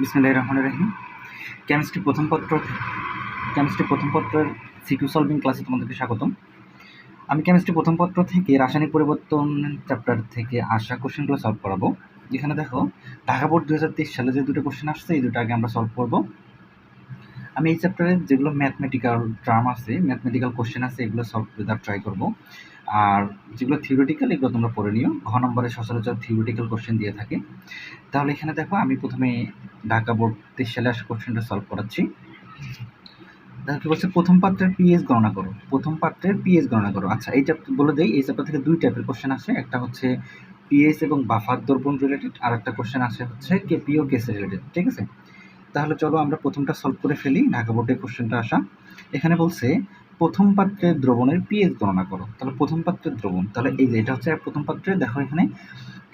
বিসমিল্লাহির রহমানির রহিম। কেমিস্ট্রি প্রথম পত্র কেমিস্ট্রি প্রথম পত্রের সিকিউ সলভিং ক্লাসে তোমাদেরকে স্বাগতম। আমি কেমিস্ট্রি প্রথম পত্র থেকে রাসায়নিক পরিবর্তন চ্যাপ্টার থেকে আসা কোশ্চেনগুলো সলভ করাবো। এখানে দেখো, ঢাকা বোর্ড দু হাজার তেইশ সালে যে দুটো কোশ্চেন আসছে, এই দুটো আগে আমরা সলভ করব। আমি এই চ্যাপ্টারে যেগুলো ম্যাথমেটিক্যাল টার্ম আছে ম্যাথমেটিক্যাল কোশ্চেন আছে, এগুলো সলভ করে দেওয়ার ট্রাই করব। আর যেগুলো থিওরিটিক্যাল এগুলো তোমরা পড়ে নিও। ঘ নম্বরে সচরাচর থিওরিটিক্যাল কোশ্চেন দিয়ে থাকে। তাহলে এখানে দেখো, আমি প্রথমে ঢাকা বোর্ড তেইশ কোশ্চেনটা সলভ করাচ্ছি। দেখো কি বলছে? প্রথম পাত্রের পিএস গণনা করো। প্রথম পাত্রের পিএস গণনা করো। আচ্ছা এই চ্যাপ্টার বলে দেই, এই চ্যাপ্টার থেকে দুই টাইপের কোশ্চেন আসে। একটা হচ্ছে পিএস এবং বাফার দ্রবণ রিলেটেড আর একটা কোশ্চেন আসে হচ্ছে কেপি ও কেসে রিলেটেড ঠিক আছে? তাহলে চলো আমরা প্রথমটা সলভ করে ফেলি, ঢাকা বোর্ডে কোশ্চেনটা আসা। এখানে বলছে প্রথম পাত্রের দ্রবণের পিএস গণনা করো। তাহলে প্রথম পাত্রের দ্রবণ, তাহলে এই যে এটা হচ্ছে প্রথম পাত্রে, দেখো এখানে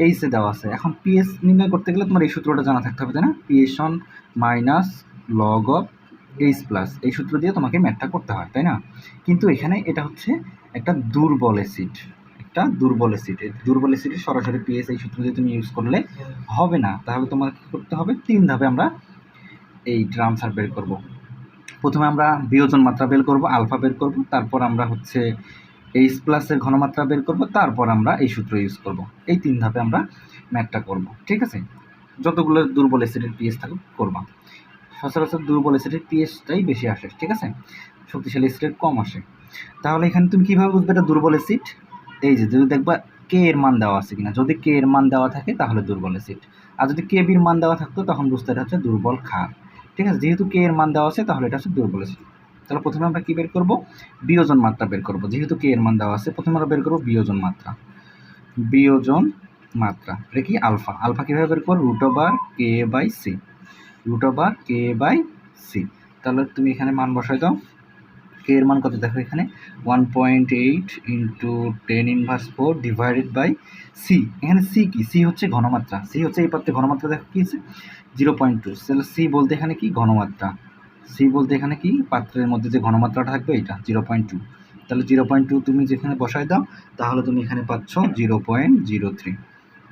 এইচে দেওয়া আছে। এখন পিএস নির্ণয় করতে গেলে তোমার এই সূত্রটা জানা থাকতে হবে, তাই না? PH on minus log of H plus এই সূত্র দিয়ে তোমাকে ম্যাথটা করতে হয়, তাই না? কিন্তু এখানে এটা হচ্ছে একটা দুর্বল অ্যাসিড একটা দুর্বল অ্যাসিড দুর্বল অ্যাসিডের সরাসরি পিএস এই সূত্র দিয়ে তুমি ইউজ করলে হবে না। তাহলে তোমাকে কী করতে হবে? তিন ধাপে আমরা এই ট্রান্সফার বের করব। প্রথমে আমরা বিয়োজন মাত্রা বের করব, আলফা বের করব, তারপর আমরা হচ্ছে এইচ প্লাসের ঘনমাত্রা বের করব, তারপর আমরা এই সূত্র ইউজ করব। এই তিন ধাপে আমরা ম্যাথটা করব, ঠিক আছে? যতগুলো দুর্বল অ্যাসিডের পিএস থাকুক, করবা। সচরাচর দুর্বল অ্যাসিডের পিএসটাই বেশি আসে, ঠিক আছে? শক্তিশালী অ্যাসিডের কম আসে। তাহলে এখানে তুমি কীভাবে বুঝবে এটা দুর্বল অ্যাসিড এই যে, যদি দেখবা কে এর মান দেওয়া আছে কিনা, যদি কে এর মান দেওয়া থাকে তাহলে দুর্বল অ্যাসিড আর যদি কে বির মান দেওয়া থাকতো, তখন বুঝতে হচ্ছে দুর্বল ক্ষার। ঠিক আছে? যেহেতু কে এর মান দেওয়া আছে, তাহলে এটা হচ্ছে দুর্বল স্থিতি তাহলে প্রথমে আমরা কী বের করব? বিয়োজন মাত্রা বের করব। যেহেতু কে এর মান দেওয়া আছে, প্রথমে আমরা বের করব বিয়োজন মাত্রা। বিয়োজন মাত্রা। এটা কি? আলফা। আলফা কীভাবে বের করব? Root over K by C root over K by C তাহলে তুমি এখানে মান বসাই দাও। কে এর মান কত? দেখো এখানে one point eight into ten inverse four divided by C এখানে সি কি? সি হচ্ছে ঘনমাত্রা। সি হচ্ছে এই পাত্রে ঘনমাত্রা, দেখো কি আছে? জিরো পয়েন্ট টু তাহলে সি বলতে এখানে কি? ঘনমাত্রা। সি বলতে এখানে কি? পাত্রের মধ্যে যে ঘনমাত্রাটা থাকবে, এটা জিরো পয়েন্ট টু তাহলে জিরো পয়েন্ট টু তুমি যেখানে বসাই দাও, তাহলে তুমি এখানে পাচ্ছ zero point zero three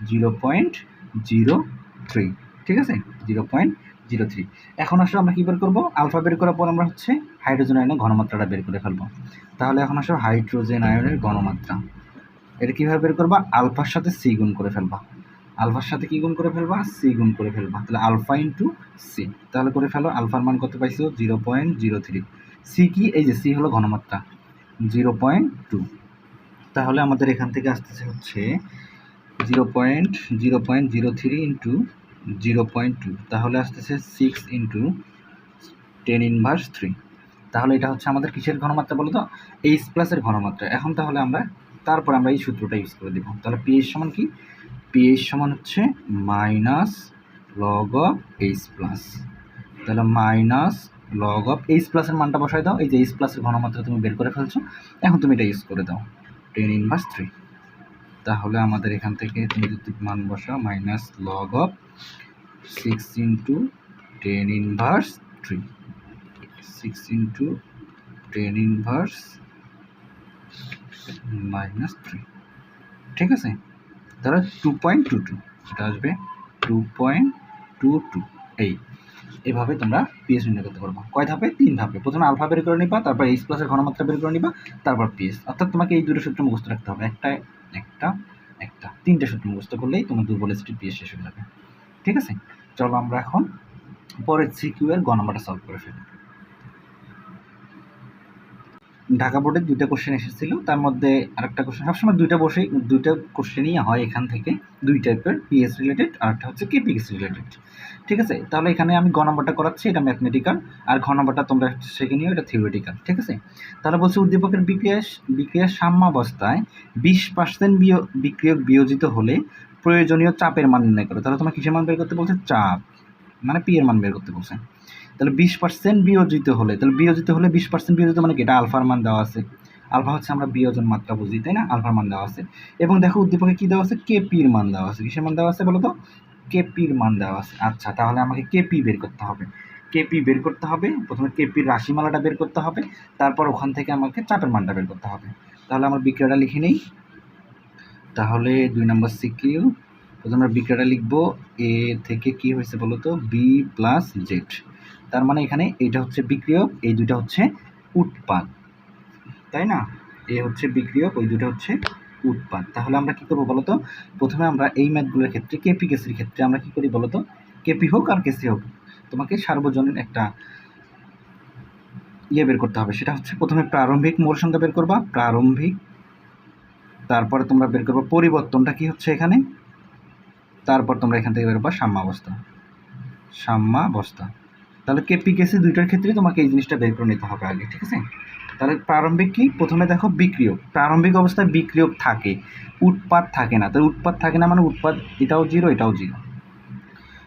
zero point zero three ঠিক আছে? Zero point zero three. এখন আসলে আমরা কী বের করব? আলফা বের করার পর আমরা হচ্ছে হাইড্রোজেন আয়নের ঘনমাত্রাটা বের করে ফেলব। তাহলে এখন আসলে হাইড্রোজেন আয়নের ঘনমাত্রা। এটা কীভাবে বের করবা? আলফার সাথে সি গুণ করে ফেলবা। আলফার সাথে কী গুণ করে ফেলবা? সি গুণ করে ফেলবা। তাহলে আলফা ইন্টু সি। তাহলে করে ফেলো, আলফার মান কত পাইছো? Zero point zero three. C কি? এই যে সি হলো ঘনমাত্রা। Zero point two. তাহলে আমাদের এখান থেকে আসতেছে হচ্ছে zero point zero point zero three into zero point two, তাহলে আসতেছে six into ten inverse three তাহলে এটা হচ্ছে আমাদের কিসের ঘনমাত্রা বলো তো? এইচ প্লাসের ঘনমাত্রা। এখন তাহলে আমরা, তারপর আমরা এই সূত্রটা ইউজ করে দেবো। তাহলে পিএইচ সমান কি? পিএইচ সমান হচ্ছে minus log of H plus তাহলে মাইনাস লগ অফ এইচ প্লাসের মানটা বসাই দাও। এই যে এইচ প্লাসের ঘনমাত্রা তুমি বের করে ফেলছো, এখন তুমি এটা ইউজ করে দাও। টেন ইনভার্স থ্রি তাহলে আমাদের এখান থেকে তুমি যদি মান বসাও minus log of six into ten inverse three six into ten inverse minus three ঠিক আছে? তাহলে টু পয়েন্ট টু টু এটা আসবে টু পয়েন্ট টু টু এই, এভাবে তোমরা পিএস নির্ণয় করতে পারব। কয় ধাপে? তিন ধাপে। প্রথমে আলফা বের করে নিবা, তারপর এইচ প্লাসের ঘনমাত্রা বের করে নিবা, তারপর পিএস অর্থাৎ তোমাকে এই দুটো সূত্র মুখস্থ রাখতে হবে। একটা একটা একটা। তিনটে সূত্র মুখস্থ করলেই তোমার দুর্বল এসটি পিএস শেষ হয়ে যাবে। ঠিক আছে? চলো আমরা এখন পরের সিকিউ এর গ সলভ করে ফেলি। ঢাকা বোর্ডের দুইটা কোশ্চেন এসেছিল, তার মধ্যে আরেকটা কোশ্চেন সবসময় দুইটা বসে, দুইটা কোশ্চেনই হয় এখান থেকে, দুই টাইপের পিএস রিলেটেড আর একটা হচ্ছে কেপিএস রিলেটেড ঠিক আছে? তাহলে এখানে আমি গ নম্বরটা করাচ্ছি, এটা ম্যাথমেটিক্যাল আর ঘ নম্বরটা তোমরা শিখে নিও, এটা থিওরিটিক্যাল ঠিক আছে? তাহলে বলছে উদ্দীপকের বিক্রিয়া বিক্রিয়া সাম্যাবস্থায় বিশ পার্সেন্ট বিক্রিয়ক বিয়োজিত হলে প্রয়োজনীয় চাপের মান নির্ণয় করো। তাহলে তোমার কিসের মান বের করতে বলছে? চাপ। মানে পি এর মান বের করতে বলছে। তাহলে বিশ পার্সেন্ট বিয়োজিত হলে, তাহলে বিয়োজিত হলে বিশ পার্সেন্ট বিয়োজিত মানে কি? এটা আলফার মান দেওয়া আছে। আলফা হচ্ছে আমরা বিয়োজন মাত্রা বুঝি, তাই না? আলফার মান দেওয়া আছে। এবং দেখো উদ্দীপকে কী দেওয়া আছে? কেপির মান দেওয়া আছে। কিসের মান দেওয়া আছে বলো তো? কেপির মান দেওয়া আছে। আচ্ছা তাহলে আমাকে কেপি বের করতে হবে। কেপি বের করতে হবে। প্রথমে কেপির রাশিমালাটা বের করতে হবে। তারপর ওখান থেকে আমাকে চাপের মানটা বের করতে হবে। তাহলে আমার বিক্রিয়াটা লিখে নেই। তাহলে দুই নম্বর সিকিউ তো আমরা বিক্রিয়াটা লিখব, এ থেকে কি হয়েছে বলো তো? B plus Z. তার মানে এখানে এটা হচ্ছে বিক্রিয়ক, এই দুইটা হচ্ছে উৎপাদ। তাই না? এ হচ্ছে বিক্রিয়ক, ওই দুটো হচ্ছে উৎপাদ। তাহলে আমরা কি করব বলতো প্রথমে আমরা এই ম্যাথগুলোর ক্ষেত্রে, কেপি কেসির ক্ষেত্রে আমরা কি করি বলতো কেপি হোক আর কেসি হোক, তোমাকে সার্বজনীন একটা ইয়ে বের করতে হবে। সেটা হচ্ছে প্রথমে প্রারম্ভিক মোল সংখ্যা বের করবা। প্রারম্ভিক তারপরে তোমরা বের করবা, পরিবর্তনটা কি হচ্ছে এখানে? তারপর তোমরা এখান থেকে বের করবা সাম্যাবস্থা। সাম্যাবস্থা। তাহলে কেপি কেসি দুইটার ক্ষেত্রে তোমাকে এই জিনিসটা বের করে নিতে হবে আগে, ঠিক আছে? তাহলে প্রারম্ভিক কি? প্রথমে দেখো বিক্রিয়ক। প্রারম্ভিক অবস্থায় বিক্রিয়ক থাকে, উৎপাদ থাকে না। তাহলে উৎপাদ থাকে না মানে উৎপাদ এটাও জিরো এটাও জিরো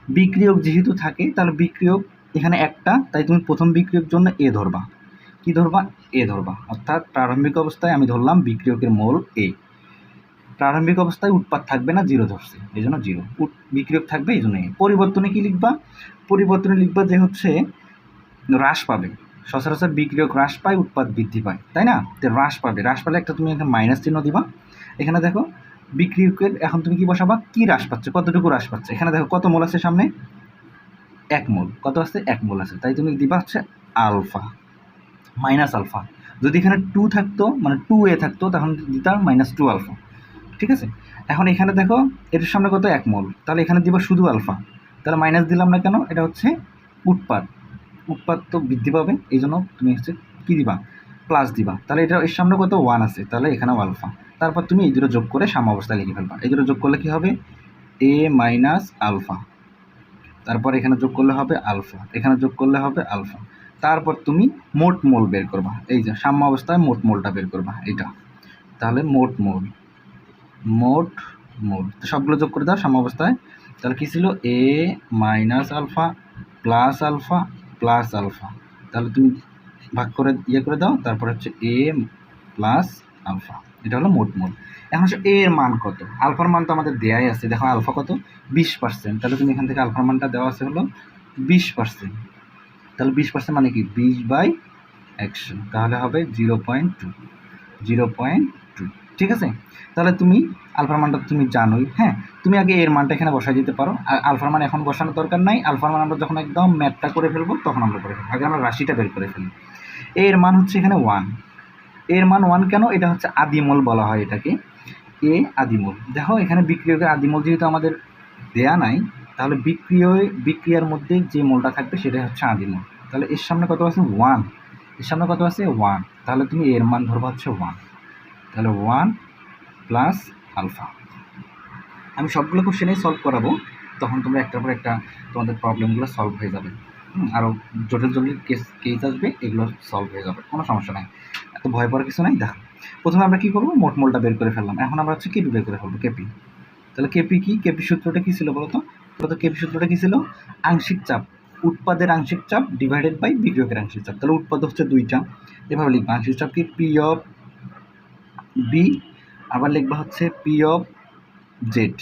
বিক্রিয়ক যেহেতু থাকে, তাহলে বিক্রিয়ক এখানে একটা, তাই তুমি প্রথম বিক্রিয়ক জন্য এ ধরবা। কি ধরবা? এ ধরবা। অর্থাৎ প্রারম্ভিক অবস্থায় আমি ধরলাম বিক্রিয়কের মোল এ প্রারম্ভিক অবস্থায় উৎপাদ থাকবে না জিরো ধরছে। এই জন্য জিরো বিক্রিয়ক থাকবে এই জন্য পরিবর্তনে কী লিখবা? পরিবর্তনে লিখবা যে হচ্ছে হ্রাস পাবে। সচরাচর বিক্রিয়ক হ্রাস পায় উৎপাদ বৃদ্ধি পায়। তাই না? তো হ্রাস পাবে। হ্রাস পালে একটা তুমি এখানে মাইনাস চিহ্ন দিবা। এখানে দেখো, বিক্রিয়কের এখন তুমি কি বসাবা? কি হ্রাস পাচ্ছে? কতটুকু হ্রাস পাচ্ছে? এখানে দেখো, কত মোল আছে সামনে? এক মোল। কত আছে? এক মোল আছে। তাই তুমি দিবা হচ্ছে আলফা মাইনাস আলফা যদি এখানে টু থাকতো মানে টু এ থাকতো তখন দিতাম মাইনাস টু আলফা ঠিক আছে? এখন এখানে দেখো, এটার সামনে কত? এক মোল। তাহলে এখানে দিবা শুধু আলফা। তাহলে মাইনাস দিলাম না কেন? এটা হচ্ছে উৎপাদ। উৎপাদ তো বৃদ্ধি পাবে, এই জন্য তুমি হচ্ছে কী দিবা? প্লাস দিবা। তাহলে এটা এর সামনে কত? ওয়ান আছে। তাহলে এখানেও আলফা। তারপর তুমি এই দুটো যোগ করে সাম্য অবস্থায় লিখে ফেলবা। এই দুটো যোগ করলে কী হবে? এ মাইনাস আলফা তারপর এখানে যোগ করলে হবে আলফা এখানে যোগ করলে হবে আলফা তারপর তুমি মোট মোল বের করবা। এই যে সাম্য অবস্থায় মোট মোলটা বের করবা। এটা তাহলে মোট মোল। মোট মোল তো সবগুলো যোগ করে দাও সাম্য অবস্থায়। তাহলে কী ছিল? A minus alpha plus alpha plus alpha তাহলে তুমি ভাগ করে ইয়ে করে দাও, তারপর হচ্ছে এ প্লাস আলফা এটা হলো মোট মোল এখন হচ্ছে এ এর মান কত? আলফার মান তো আমাদের দেয়াই আছে। দেখো আলফা কত? বিশ পার্সেন্ট তাহলে তুমি এখান থেকে আলফার মানটা দেওয়া আছে হলো বিশ পার্সেন্ট তাহলে বিশ পার্সেন্ট মানে কি? বিশ বাই একশো। তাহলে হবে zero point two zero point ঠিক আছে? তাহলে তুমি আলফার মানটা তুমি জানোই হ্যাঁ? তুমি আগে এর মানটা এখানে বসাই দিতে পারো। আর আলফার মান এখন বসানোর দরকার নাই। আলফার মান আমরা যখন একদম ম্যাথটা করে ফেলব, তখন আমরা করে ফেলব। আগে আমরা রাশিটা বের করে ফেলি। এর মান হচ্ছে এখানে ওয়ানের মান ওয়ান কেন? এটা হচ্ছে আদিমল বলা হয় এটাকে। এ আদিমল। দেখো, এখানে বিক্রিয়কের আদিমল যেহেতু আমাদের দেয়া নাই, তাহলে বিক্রিয় বিক্রিয়ার মধ্যে যে মোলটা থাকবে সেটাই হচ্ছে আদিমল। তাহলে এর সামনে কত আছে? ওয়ানের সামনে কত আছে? ওয়ান তাহলে তুমি এর মান ধরবা হচ্ছে ওয়ান তাহলে ওয়ান প্লাস আলফা আমি সবগুলো কোশ্চেনেই সলভ করাবো, তখন তোমরা একটার পর একটা তোমাদের প্রবলেমগুলো সলভ হয়ে যাবে। আরও জটিল জটিল কেস কেস আসবে, এগুলো সলভ হয়ে যাবে, কোনো সমস্যা নাই। এত ভয় পাওয়ার কিছু নাই দেখো প্রথমে আমরা কী করব? মোট মোলটা বের করে ফেললাম। এখন আমরা হচ্ছে কেপি বের করে ফেলব কেপি তাহলে কেপি কি? কেপি সূত্রটা কী ছিল বলতো? বলতো কেপি সূত্রটা কী ছিল? আংশিক চাপ, উৎপাদের আংশিক চাপ ডিভাইডেড বাই বিক্রিয়কের আংশিক চাপ। তাহলে উৎপাদ হচ্ছে দুইটা। এভাবে লিখবা, আংশিক চাপ কি? পি অফ বি আবার লিখবা হচ্ছে পি অফ জেড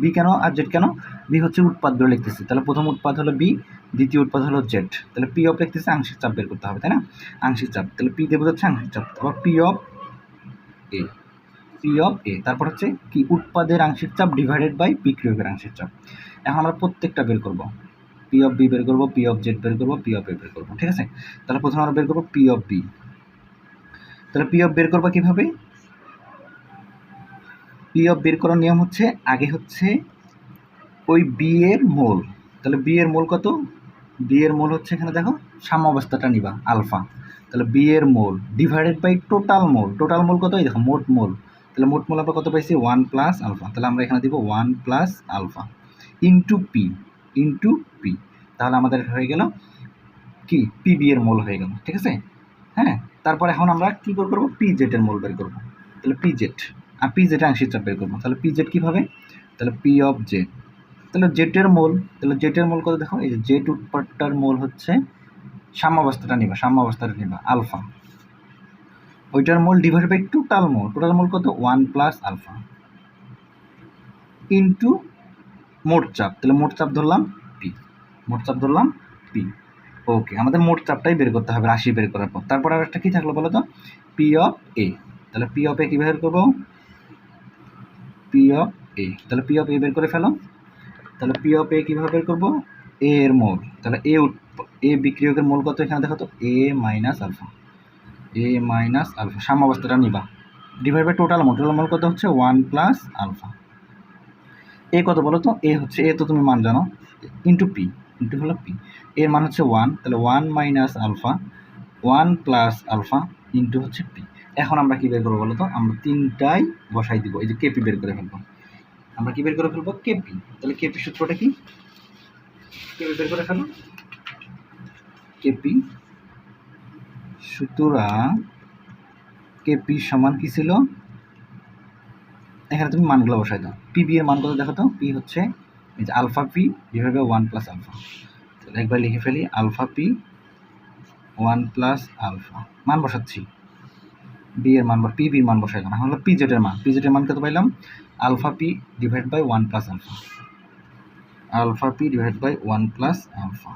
বি কেন আর জেড কেন? বি হচ্ছে উৎপাদ ধরে লিখতেছি। তাহলে প্রথম উৎপাদ হলো বি দ্বিতীয় উৎপাদ হলো জেড তাহলে পি অফ লিখতেছে, আংশিক চাপ বের করতে হবে, তাই না? আংশিক চাপ। তাহলে পি দেবো হচ্ছে আংশিক চাপ। আবার P of A P of A তারপর হচ্ছে কি? উৎপাদের আংশিক চাপ ডিভাইডেড বাই বিক্রিয়কের আংশিক চাপ। এখন আমরা প্রত্যেকটা বের করব। পি অফ বি বের করব পি অফ জেড বের করব পি অফ এ বের করব, ঠিক আছে? তাহলে প্রথমে আমরা বের করব পি অফ বি তাহলে পি অফ বের করব কীভাবে? পি অফ বের করার নিয়ম হচ্ছে, আগে হচ্ছে ওই বি এর মোল। তাহলে বি এর মোল কত? বি এর মোল হচ্ছে এখানে দেখো সাম্য অবস্থাটা নিবা, আলফা। তাহলে বি এর mole divided by total mole. Total mole কত? এই দেখো, মোট মোল। তাহলে মোট মোল আমরা কত পাইছি? ওয়ান প্লাস আলফা তাহলে আমরা এখানে দিব one plus alpha into P into P তাহলে আমাদের হয়ে গেল কি? পি বি এর মোল হয়ে গেল, ঠিক আছে? হ্যাঁ? তারপরে এখন আমরা কী বের করব? পি জেটের মোল বের করব। তাহলে পি জেট আর পি জেটের আংশিক চাপ বের করব। তাহলে পি জেড কীভাবে? তাহলে পি অফ জেড তাহলে জেটের মোল, তাহলে জেটের মোল কত দেখো? এই যে জেট উৎপাদটার মোল হচ্ছে সাম্যাবস্থাটা নিবা সাম্যাবস্থাটা নিবা, আলফা। ওইটার mole divide by total mole total mole কত? ওয়ান প্লাস আলফা ইন্টু মোট চাপ। তাহলে মোট চাপ ধরলাম পি মোট চাপ ধরলাম পি ওকে আমাদের মোট চাপটাই বের করতে হবে, রাশি বের করার পর। তারপর আর একটা কী থাকল বলো তো পি অফ এ তাহলে পি অফ এ কী বের করব? পি অফ এ তাহলে পি অফ এ বের করে ফেলো। তাহলে পি অফ এ কীভাবে বের করব? এ এর মোল। তাহলে এ এ বিক্রিয়কের মোল কত এখানে দেখো তো? A minus alpha A minus alpha সাম্যাবস্থাটা নিবা। Divide by total mole. Total mole কত হচ্ছে? ওয়ান প্লাস আলফা এ কত বলো তো? এ হচ্ছে এ তো তুমি মান জানো। ইন্টু পি ইন্টু হলো পি এর মান হচ্ছে ওয়ান তাহলে one minus alpha one plus alpha into হচ্ছে পি এখন আমরা কী বের করব বলো তো? আমরা তিনটাই বসাই দিব। এই যে কেপি বের করে ফেলব। আমরা কি বের করে ফেলব? কেপি তাহলে কেপি সূত্রটা কি? কেপি বের করে ফেলো। কেপি সুতরাং কেপি সমান কি ছিল? এখানে তুমি মানগুলো বসাই দাও। পি বি এর মান কত দেখো তো? পি হচ্ছে এই যে alpha P by one plus alpha. তাহলে একবার লিখে ফেলি, alpha P one plus alpha. মান বসাচ্ছি। বি এর মান বা পি বির মান বসাইলাম। এখন হলো পি জেটের মান। পি জেটের মান কত পাইলাম alpha P divide by one plus alpha alpha P divide by one plus alpha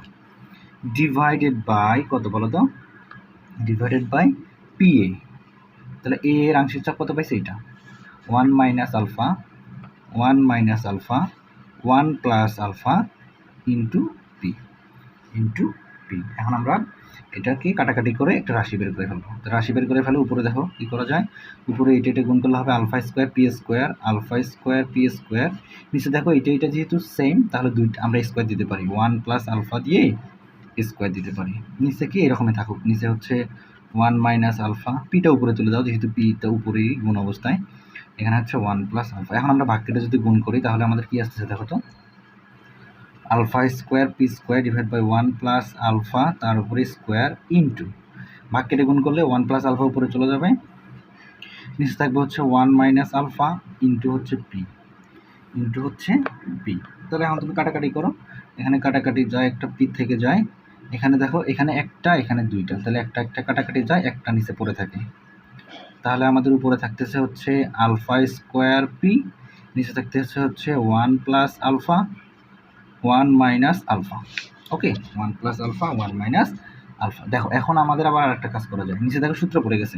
divided by কত বলো তো? ডিভাইডেড বাই পি এ তাহলে এ এর আংশিক চাপ কত পাইছে এটা one minus alpha one minus alpha one plus alpha into P into P এখন আমরা এটাকে কাটাকাটি করে একটা রাশি বের করে ফেলব। রাশি বের করে ফেলে উপরে দেখো কী করা যায়? উপরে এটা এটা গুণ করলে হবে alpha square P square, alpha square P square. নিচে দেখো এটা এটা যেহেতু সেম তাহলে দুইটা আমরা স্কোয়ার দিতে পারি। ওয়ান প্লাস আলফা দিয়ে স্কোয়ার দিতে পারি। নিচে কি এরকমই থাকুক। নিচে হচ্ছে ওয়ান মাইনাস আলফা পিটা উপরে তুলে দাও, যেহেতু পিটা উপরেই গুণ অবস্থায়। এখানে হচ্ছে ওয়ান প্লাস আলফা এখন আমরা ভাগকেটা যদি গুণ করি, তাহলে আমাদের কি আসতেছে দেখো তো? Alpha square P square divide by one plus alpha তার উপরে স্কোয়ার ইন্টু। ভাগ কেটে গুণ করলে ওয়ান প্লাস আলফা উপরে চলে যাবে। নিচে থাকবে হচ্ছে ওয়ান মাইনাস আলফা ইন্টু হচ্ছে পি। ইন্টু হচ্ছে পি। তাহলে এখন তুমি কাটাকাটি করো। এখানে কাটাকাটি যায় একটা পি থেকে যায়। এখানে দেখো, এখানে একটা, এখানে দুইটা। তাহলে একটা একটা কাটাকাটি যায়, একটা নিচে পড়ে থাকে। তাহলে আমাদের উপরে থাকতেছে হচ্ছে আলফা স্কোয়ার পি, নিচে থাকতেছে হচ্ছে one plus alpha. One minus alpha okay one plus alpha one minus alpha দেখো, এখন আমাদের আবার আরেকটা কাজ করা যায়। নিচে দেখো সূত্র পড়ে গেছে।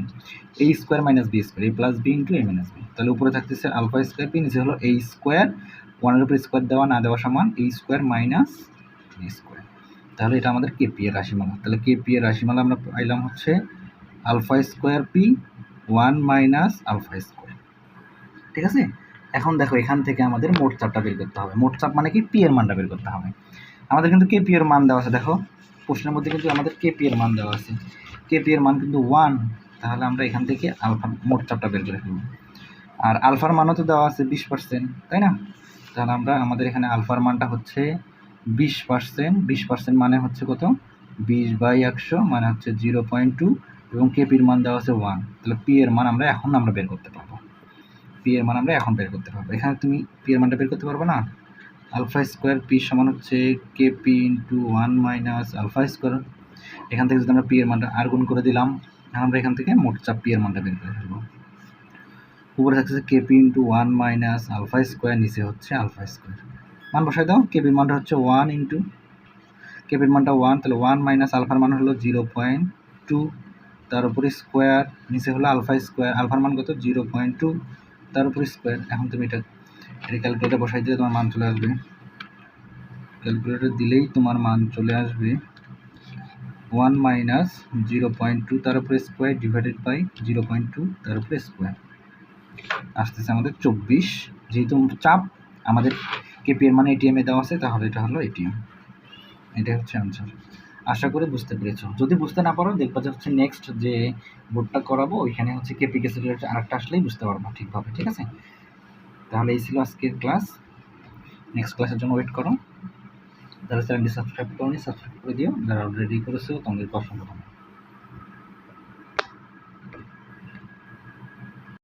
A square minus B square A plus B into A minus B তাহলে উপরে থাকতেছে আলফা স্কোয়ার পি নিচে হলো এ স্কোয়ার ওয়ানের উপরে স্কোয়ার দেওয়া, না দেওয়া সমান A square minus B square তাহলে এটা আমাদের কেপি এর রাশিমালা। তাহলে কেপি এর রাশিমালা আমরা পাইলাম হচ্ছে alpha square P one minus alpha square ঠিক আছে? এখন দেখো, এখান থেকে আমাদের মোট চাপটা বের করতে হবে। মোট চাপ মানে কি? পি এর মানটা বের করতে হবে। আমাদের কিন্তু কে পি এর মান দেওয়া আছে, দেখো। প্রশ্নের মধ্যে কিন্তু আমাদের কে পি এর মান দেওয়া আছে। কে পি এর মান কিন্তু ওয়ান তাহলে আমরা এখান থেকে আলফা মোট চাপটা বের করে ফেলব। আর আলফার মানও তো দেওয়া আছে বিশ পার্সেন্ট তাই না? তাহলে আমরা আমাদের এখানে আলফার মানটা হচ্ছে বিশ পার্সেন্ট বিশ পার্সেন্ট মানে হচ্ছে কত? বিশ বাই একশো মানে হচ্ছে জিরো পয়েন্ট টু এবং কেপির মান দেওয়া আছে ওয়ান তাহলে পি এর মান আমরা এখন আমরা বের করতে পারব। পি এর মান আমরা এখন বের করতে পারব। এখানে তুমি পি এর মানটা বের করতে পারব না? আলফা স্কোয়ার পি সমান হচ্ছে K P into one minus alpha square এখান থেকে যদি আমরা পি এর মানটা আর গুণ করে দিলাম আমরা এখান থেকে মোট চাপ পি এর মানটা বের করে ফেলব। উপরে থাকছে K P into one minus alpha square নিচে হচ্ছে আলফা স্কোয়ার মান বসাই দাও কেপির মানটা হচ্ছে ওয়ান ইন্টু কেপির মানটা ওয়ান তাহলে ওয়ান মাইনাস আলফার মান হলো জিরো পয়েন্ট টু তার উপরে স্কোয়ার নিচে হলো আলফা স্কোয়ার আলফার মান কত? জিরো পয়েন্ট টু তার উপর স্কোয়ার এখন তুমি এটা এটা ক্যালকুলেটার বসাই দিলে তোমার মান চলে আসবে। ক্যালকুলেটার দিলেই তোমার মান চলে আসবে one minus zero point two তার উপরে square divided by zero point two তার উপরে স্কোয়ার আসতেছে আমাদের চব্বিশ। যেহেতু চাপ, আমাদের কেপিএর মানে এটিএমে দেওয়া আছে, তাহলে এটা হলো এটিএম এটা হচ্ছে আনসার আশা করি বুঝতে পেরেছ। যদি বুঝতে না পারো, দেখবা যে হচ্ছে নেক্সট যে বোর্ডটা করাবো, ওইখানে হচ্ছে কেপি রিলেটেড আরেকটা আসলেই বুঝতে পারব ঠিকভাবে, ঠিক আছে? তাহলে এই ছিল আজকের ক্লাস নেক্সট ক্লাসের জন্য ওয়েট করো। যারা চ্যানেলটি সাবস্ক্রাইব করো সাবস্ক্রাইব করে দিও। যারা অলরেডি করেছ, তোমাদেরকে ধন্যবাদ।